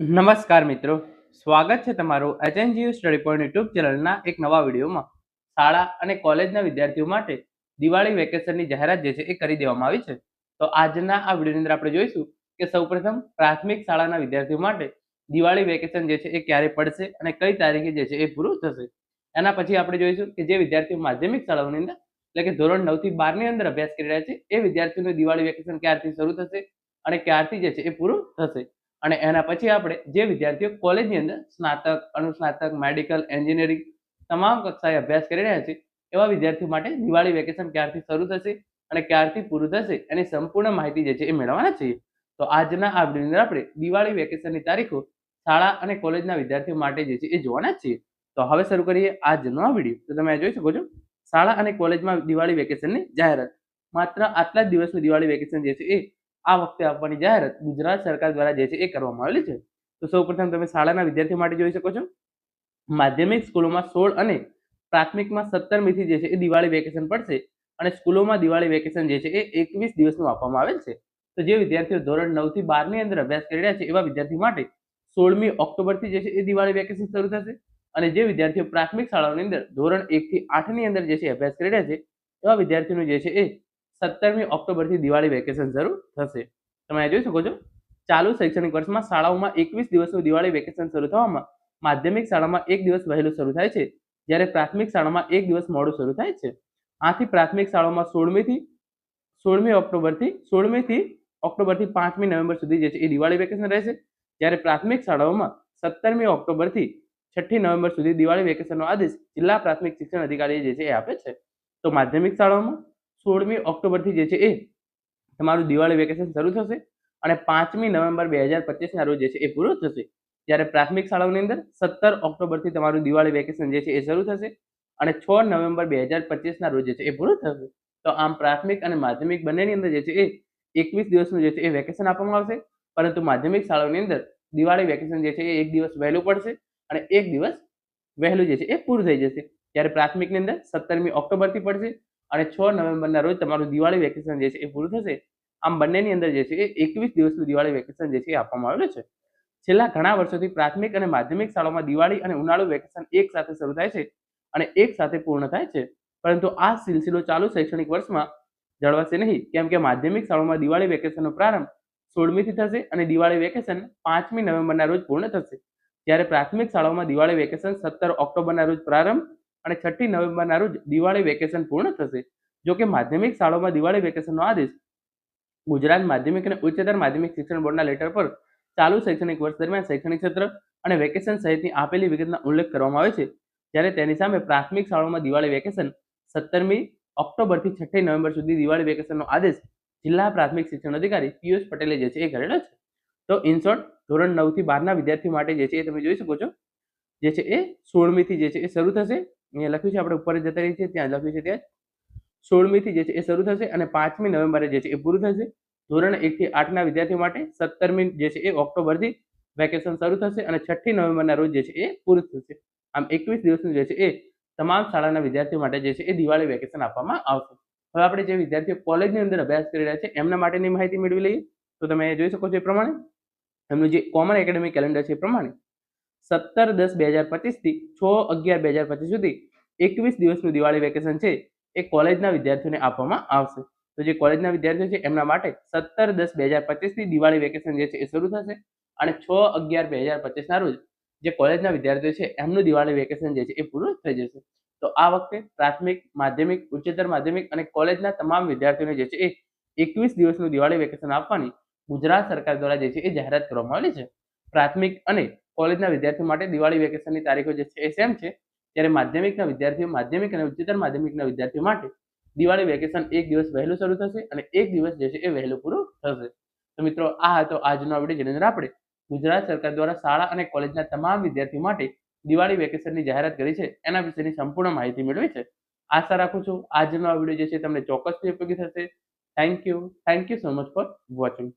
નમસ્કાર મિત્રો. સ્વાગત છે તમારું એચએનજીયુ સ્ટડી પોઈન્ટ યુટ્યુબ ચેનલના એક નવા વિડીયોમાં. શાળા અને કોલેજના વિદ્યાર્થીઓ માટે દિવાળી વેકેશનની જાહેરાત જે છે એ કરી દેવામાં આવી છે. તો આજના આ વિડીયોની અંદર આપણે જોઈશું કે સૌપ્રથમ પ્રાથમિક શાળાના વિદ્યાર્થીઓ માટે દિવાળી વેકેશન જે છે એ ક્યારે પડશે અને કઈ તારીખે જે છે એ પૂરું થશે. એના પછી આપણે જોઈશું કે જે વિદ્યાર્થીઓ માધ્યમિક શાળાઓની અંદર, એટલે કે ધોરણ નવથી બારની અંદર અભ્યાસ કરી રહ્યા છે, એ વિદ્યાર્થીઓનું દિવાળી વેકેશન ક્યારથી શરૂ થશે અને ક્યારથી જે છે એ પૂરું થશે. અને એના પછી આપણે જે વિદ્યાર્થીઓ કોલેજની અંદર સ્નાતક, અનુસ્નાતક, મેડિકલ, એન્જિનિયરિંગ તમામ કક્ષાએ અભ્યાસ કરી રહ્યા છે, એવા વિદ્યાર્થીઓ માટે દિવાળી વેકેશન ક્યારથી શરૂ થશે અને ક્યારથી પૂરું થશે એની સંપૂર્ણ માહિતી જે છે એ મેળવવાના છીએ. તો આજના આ વિડીયોની આપણે દિવાળી વેકેશનની તારીખો શાળા અને કોલેજના વિદ્યાર્થીઓ માટે જે છે એ જોવાના છીએ. તો હવે શરૂ કરીએ આજનો આ વીડિયો. તો તમે જોઈ શકો છો, શાળા અને કોલેજમાં દિવાળી વેકેશનની જાહેરાત. માત્ર આટલા જ દિવસનું દિવાળી વેકેશન જે છે એ આ વખતે આપવાની જાહેરાત ગુજરાત સરકાર દ્વારા જે છે એ કરવામાં આવેલી છે. તો સૌપ્રથમ તમે શાળાના વિદ્યાર્થીઓ માટે જોઈ શકો છો. માધ્યમિક સ્કૂલોમાં સોળ અને પ્રાથમિકમાં સત્તરમીથી જે છે એ દિવાળી વેકેશન પડશે અને સ્કૂલોમાં દિવાળી વેકેશન જે છે એ એકવીસ દિવસનું આપવામાં આવેલ છે. તો જે વિદ્યાર્થીઓ ધોરણ નવથી બારની અંદર અભ્યાસ કરી રહ્યા છે એવા વિદ્યાર્થી માટે સોળમી ઓક્ટોબરથી જે છે એ દિવાળી વેકેશન શરૂ થશે અને જે વિદ્યાર્થીઓ પ્રાથમિક શાળાઓની અંદર ધોરણ એક થી આઠની અંદર જે છે અભ્યાસ કરી રહ્યા છે એવા વિદ્યાર્થીઓનું જે છે એ સત્તરમી ઓક્ટોબરથી દિવાળી વેકેશન શરૂ થશે. તમે જોઈ શકો છો. ચાલુ શૈક્ષણિક વર્ષમાં શાળાઓમાં એકવીસ દિવસનું દિવાળી વેકેશન શરૂ થવામાં માધ્યમિક શાળામાં એક દિવસ વહેલું શરૂ થાય છે, જ્યારે પ્રાથમિક શાળામાં એક દિવસ મોડું શરૂ થાય છે. આથી પ્રાથમિક શાળાઓમાં સોળમીથી, સોળમી ઓક્ટોબરથી, સોળમીથી ઓક્ટોબરથી પાંચમી નવેમ્બર સુધી જે છે એ દિવાળી વેકેશન રહેશે. જ્યારે પ્રાથમિક શાળાઓમાં સત્તરમી ઓક્ટોબરથી છઠ્ઠી નવેમ્બર સુધી દિવાળી વેકેશનનો આદેશ જિલ્લા પ્રાથમિક શિક્ષણ અધિકારી જે છે એ આપે છે. તો માધ્યમિક શાળાઓમાં સોળમી ઓક્ટોબરથી જે છે એ તમારું દિવાળી વેકેશન શરૂ થશે અને પાંચમી નવેમ્બર બે હજાર પચીસના રોજ જે છે એ પૂરું થશે. જ્યારે પ્રાથમિક શાળાઓની અંદર સત્તર ઓક્ટોબરથી તમારું દિવાળી વેકેશન જે છે એ શરૂ થશે અને છ નવેમ્બર બે હજાર પચીસના રોજ જે છે એ પૂરું થશે. તો આમ પ્રાથમિક અને માધ્યમિક બંનેની અંદર જે છે એ એકવીસ દિવસનું જે છે એ વેકેશન આપવામાં આવશે. પરંતુ માધ્યમિક શાળાઓની અંદર દિવાળી વેકેશન જે છે એ એક દિવસ વહેલું પડશે અને એક દિવસ વહેલું જે છે એ પૂરું થઈ જશે. જ્યારે પ્રાથમિકની અંદર સત્તરમી ઓક્ટોબરથી પડશે અને છ નવેમ્બરના રોજ તમારું દિવાળી વેકેશન જે છે એ પૂરું થશે. આમ બંનેની અંદર જે છે એ એકવીસ દિવસનું દિવાળી વેકેશન જે છે એ આપવામાં આવેલું છે. છેલ્લા ઘણા વર્ષોથી પ્રાથમિક અને માધ્યમિક શાળાઓમાં દિવાળી અને ઉનાળુ વેકેશન એક સાથે શરૂ થાય છે અને એક સાથે પૂર્ણ થાય છે. પરંતુ આ સિલસિલો ચાલુ શૈક્ષણિક વર્ષમાં જળવાશે નહીં. કેમ કે માધ્યમિક શાળાઓમાં દિવાળી વેકેશનનો પ્રારંભ સોળમીથી થશે અને દિવાળી વેકેશન પાંચમી નવેમ્બરના રોજ પૂર્ણ થશે. જ્યારે પ્રાથમિક શાળાઓમાં દિવાળી વેકેશન સત્તર ઓક્ટોબરના રોજ પ્રારંભ અને છઠ્ઠી નવેમ્બરના રોજ દિવાળી વેકેશન પૂર્ણ થશે. જો કે માધ્યમિક શાળાઓમાં દિવાળી વેકેશનનો આદેશ ગુજરાત માધ્યમિક અને ઉચ્ચતર માધ્યમિક શિક્ષણ બોર્ડના લેટર પર ચાલુ શૈક્ષણિક વર્ષ દરમિયાન શૈક્ષણિક ક્ષેત્ર અને વેકેશન સહિતની આપેલી વિગતના ઉલ્લેખ કરવામાં આવે છે. જ્યારે તેની સામે પ્રાથમિક શાળાઓમાં દિવાળી વેકેશન સત્તરમી ઓક્ટોબરથી છઠ્ઠી નવેમ્બર સુધી દિવાળી વેકેશનનો આદેશ જિલ્લા પ્રાથમિક શિક્ષણ અધિકારી પિયુષ પટેલે જે છે એ કરેલો છે. તો ઇન ધોરણ નવથી બારના વિદ્યાર્થીઓ માટે જે છે એ તમે જોઈ શકો છો. જે છે એ સોળમીથી જે છે એ શરૂ થશે. અહીંયા લખ્યું છે, આપણે ઉપર જતા રહીએ છીએ, ત્યાં લખ્યું છે ત્યાં સોળમીથી જે છે એ શરૂ થશે અને પાંચમી નવેમ્બરે જે છે એ પૂરું થશે. ધોરણ એક થી આઠના વિદ્યાર્થીઓ માટે સત્તરમી જે છે એ ઓક્ટોબરથી વેકેશન શરૂ થશે અને છઠ્ઠી નવેમ્બરના રોજ જે છે એ પૂરું થશે. આમ એકવીસ દિવસનું જે છે એ તમામ શાળાના વિદ્યાર્થીઓ માટે જે છે એ દિવાળી વેકેશન આપવામાં આવશે. હવે આપણે જે વિદ્યાર્થીઓ કોલેજની અંદર અભ્યાસ કરી રહ્યા છે, એમના માટેની માહિતી મેળવી લઈએ. તો તમે જોઈ શકો છો એ પ્રમાણે. એમનું જે કોમન એકેડેમિક કેલેન્ડર છે એ પ્રમાણે સત્તર દસ બે હજાર પચીસથી છ અગિયાર બે હજાર પચીસ સુધી એકવીસ દિવસનું દિવાળી વેકેશન છે, એ કોલેજના વિદ્યાર્થીઓને આપવામાં આવશે. તો જે કોલેજના વિદ્યાર્થીઓ છે, એમના માટે સત્તર દસ બે હજાર પચીસથી દિવાળી વેકેશન જે છે, એ શરૂ થશે અને છ અગિયાર બે હજાર પચીસના રોજ જે કોલેજના વિદ્યાર્થીઓ છે, એમનું દિવાળી વેકેશન જે છે, એ પૂરું થઈ જશે. તો આ વખતે પ્રાથમિક, માધ્યમિક, ઉચ્ચતર માધ્યમિક અને કોલેજના તમામ વિદ્યાર્થીઓને જે છે, એ એકવીસ દિવસનું દિવાળી વેકેશન આપવાની ગુજરાત સરકાર દ્વારા જે છે, એ જાહેરાત કરવામાં આવેલી છે. પ્રાથમિક અને કોલેજના વિદ્યાર્થીઓ માટે દિવાળી વેકેશનની તારીખો જે છે એ સેમ છે. ત્યારે માધ્યમિકના વિદ્યાર્થીઓ, માધ્યમિક અને ઉચ્ચતર માધ્યમિકના વિદ્યાર્થીઓ માટે દિવાળી વેકેશન એક દિવસ વહેલું શરૂ થશે અને એક દિવસ જે છે એ વહેલું પૂરું થશે. તો મિત્રો, આ હતો આજનો વીડિયો જેની અંદર આપણે ગુજરાત સરકાર દ્વારા શાળા અને કોલેજના તમામ વિદ્યાર્થીઓ માટે દિવાળી વેકેશનની જાહેરાત કરી છે. એના વિશેની સંપૂર્ણ માહિતી મેળવી છે. આશા રાખું છું આજનો આ વીડિયો જે છે તમને ચોક્કસથી ઉપયોગી થશે. Thank you thank you so much for watching